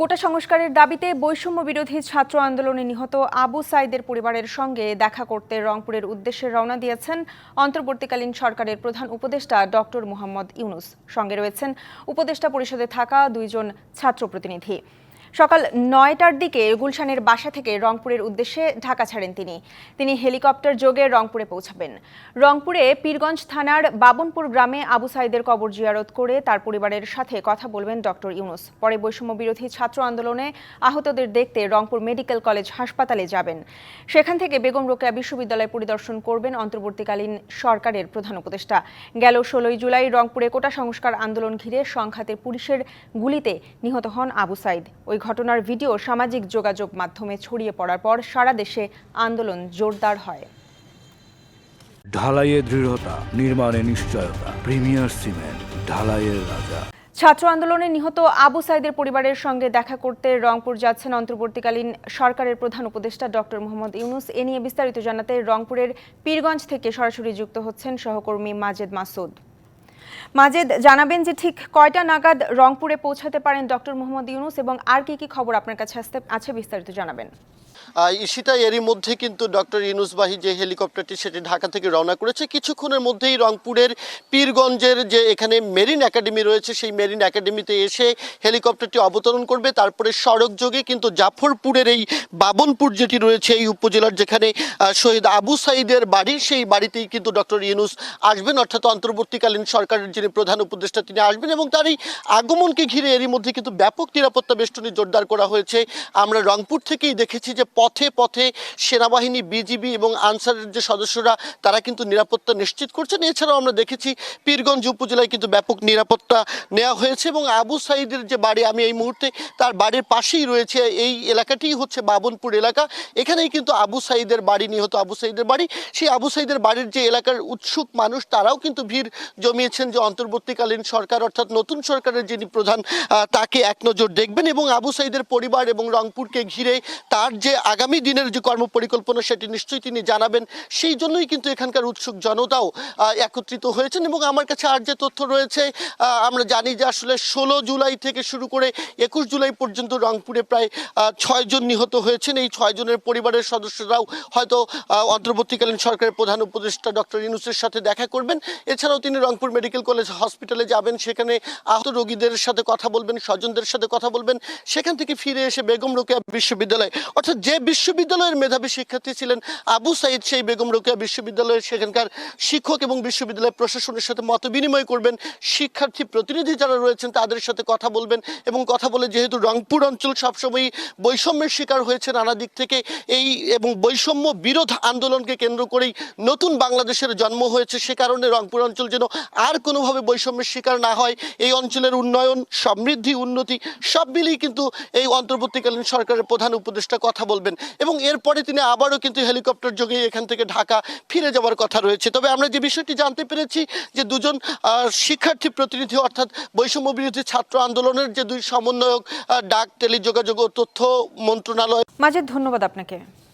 কোটা সংস্কারের দাবিতে বৈষম্য বিরোধী ছাত্র আন্দোলনে নিহত আবু সাইদের পরিবারের সঙ্গে দেখা করতে রংপুরের উদ্দেশ্যে রওনা দিয়েছেন অন্তর্বর্তীকালীন সরকারের প্রধান উপদেষ্টা ডক্টর মোহাম্মদ ইউনুস। সঙ্গে রয়েছেন উপদেষ্টা পরিষদে থাকা দুইজন ছাত্র প্রতিনিধি। সকাল নয়টার দিকে গুলশানের বাসা থেকে রংপুরের উদ্দেশ্যে ঢাকা ছাড়েন তিনি। তিনি হেলিকপ্টার যোগে রংপুরে পৌঁছাবেন। রংপুরে পীরগঞ্জ থানার বাবনপুর গ্রামে আবু সাইদের কবর জিয়ারত করে তার পরিবারের সাথে কথা বলবেন ডক্টর ইউনুস। পরে বৈষম্য বিরোধী ছাত্র আন্দোলনে আহতদের দেখতে রংপুর মেডিকেল কলেজ হাসপাতালে যাবেন। সেখান থেকে বেগম রোকেয়া বিশ্ববিদ্যালয় পরিদর্শন করবেন অন্তর্বর্তীকালীন সরকারের প্রধান উপদেষ্টা। গেল ষোলোই জুলাই রংপুরে কোটা সংস্কার আন্দোলন ঘিরে সংঘাতে পুলিশের গুলিতে নিহত হন আবু সাইদ। ওই ঘটনার ভিডিও সামাজিক যোগাযোগ মাধ্যমে ছড়িয়ে পড়ার পর সারা দেশে আন্দোলন জোরদার হয়। ঢালাইয়ে দৃঢ়তা নির্মাণে নিশ্চয়তা প্রিমিয়ার সিমেন্ট ঢালাইয়ের রাজা। ছাত্র আন্দোলনে নিহত আবু সাইদের পরিবারের সঙ্গে দেখা করতে রংপুর যাচ্ছেন অন্তর্বর্তীকালীন সরকারের প্রধান উপদেষ্টা ডক্টর মোহাম্মদ ইউনুস। এ নিয়ে বিস্তারিত জানাতে রংপুরের পীরগঞ্জ থেকে সরাসরি যুক্ত হচ্ছেন সহকর্মী মাজেদ মাসুদ। মাজেদ, জানাবেন যে ঠিক কয়টা নাগাদ রংপুরে পৌঁছাতে পারেন ডক্টর মোহাম্মদ ইউনুস এবং আর কি কি খবর আপনার কাছে আসতে আছে বিস্তারিত জানাবেন। ঈশিতা এরই মধ্যে কিন্তু ডক্টর ইনুসবাহী যে হেলিকপ্টারটি সেটি ঢাকা থেকে রওনা করেছে, কিছুক্ষণের মধ্যেই রংপুরের পীরগঞ্জের যে এখানে মেরিন একাডেমি রয়েছে, সেই মেরিন একাডেমিতে এসে হেলিকপ্টারটি অবতরণ করবে। তারপরে সড়ক যোগে কিন্তু জাফরপুরের এই বাবনপুর যেটি রয়েছে, এই উপজেলার যেখানে শহীদ আবু সাইদের বাড়ি, সেই বাড়িতেই কিন্তু ডক্টর ইউনুস আসবেন। অর্থাৎ অন্তর্বর্তীকালীন সরকারের যিনি প্রধান উপদেষ্টা, তিনি আসবেন এবং তার এই আগমনকে ঘিরে এরই মধ্যে কিন্তু ব্যাপক নিরাপত্তা বেষ্টনী জোরদার করা হয়েছে। আমরা রংপুর থেকেই দেখেছি যে পথে পথে সেনাবাহিনী, বিজিবি এবং আনসারের যে সদস্যরা, তারা কিন্তু নিরাপত্তা নিশ্চিত করছেন। এছাড়াও আমরা দেখেছি পীরগঞ্জ উপজেলায় কিন্তু ব্যাপক নিরাপত্তা নেওয়া হয়েছে এবং আবু সাইদের যে বাড়ি, আমি এই মুহূর্তে তার বাড়ির পাশেই রয়েছে। এই এলাকাটিই হচ্ছে বাবনপুর এলাকা। এখানেই কিন্তু আবু সাইদের বাড়ি, নিহত আবু সাইদের বাড়ি। সেই আবু সাইদের বাড়ির যে এলাকার উৎসুক মানুষ, তারাও কিন্তু ভিড় জমিয়েছেন যে অন্তর্বর্তীকালীন সরকার, অর্থাৎ নতুন সরকারের যিনি প্রধান তাকে এক নজর দেখবেন এবং আবু সাইদের পরিবার এবং রংপুরকে ঘিরে তার যে আগামী দিনের যে কর্মপরিকল্পনা সেটি নিশ্চয়ই তিনি জানাবেন। সেই জন্যই কিন্তু এখানকার উৎসুক জনতাও একত্রিত হয়েছেন এবং আমার কাছে আর যে তথ্য রয়েছে আমরা জানি যে আসলে ষোলো জুলাই থেকে শুরু করে একুশ জুলাই পর্যন্ত রংপুরে প্রায় ছয়জন নিহত হয়েছেন। এই ছয়জনের পরিবারের সদস্যরাও হয়তো অন্তর্বর্তীকালীন সরকারের প্রধান উপদেষ্টা ডক্টর ইনুসের সাথে দেখা করবেন। এছাড়াও তিনি রংপুর মেডিকেল কলেজ হসপিটালে যাবেন। সেখানে আহত রোগীদের সাথে কথা বলবেন, স্বজনদের সাথে কথা বলবেন। সেখান থেকে ফিরে এসে বেগম রোকেয়া বিশ্ববিদ্যালয়, অর্থাৎ যে বিশ্ববিদ্যালয়ের মেধাবী শিক্ষার্থী ছিলেন আবু সাইদ সেই বেগম রোকেয়া বিশ্ববিদ্যালয়ের সেখানকার শিক্ষক এবং বিশ্ববিদ্যালয় প্রশাসনের সাথে মত বিনিময় করবেন। শিক্ষার্থী প্রতিনিধি যারা রয়েছেন তাদের সাথে কথা বলবেন এবং কথা বলে যেহেতু রংপুর অঞ্চল সবসময়ই বৈষম্যের শিকার হয়েছে নানা দিক থেকে, এই এবং বৈষম্য বিরোধ আন্দোলনকে কেন্দ্র করেই নতুন বাংলাদেশের জন্ম হয়েছে। সে কারণে রংপুর অঞ্চল যেন আর কোনোভাবে বৈষম্যের শিকার না হয়। এই অঞ্চলের উন্নয়ন, সমৃদ্ধি, উন্নতি সব মিলিয়ে কিন্তু এই অন্তর্বর্তীকালীন সরকারের প্রধান উপদেষ্টা কথা বলবেন এবং এরপরে তিনি আবারও কিন্তু হেলিকপ্টার যোগে এখান থেকে ঢাকা ফিরে যাওয়ার কথা রয়েছে। তবে আমরা যে বিষয়টি জানতে পেরেছি যে দুজন শিক্ষার্থী প্রতিনিধি অর্থাৎ বৈষম্য বিরোধী ছাত্র আন্দোলনের যে দুই সমন্বয়ক ডাক, টেলিযোগাযোগ ও তথ্য মন্ত্রণালয়। মাঝে ধন্যবাদ আপনাকে।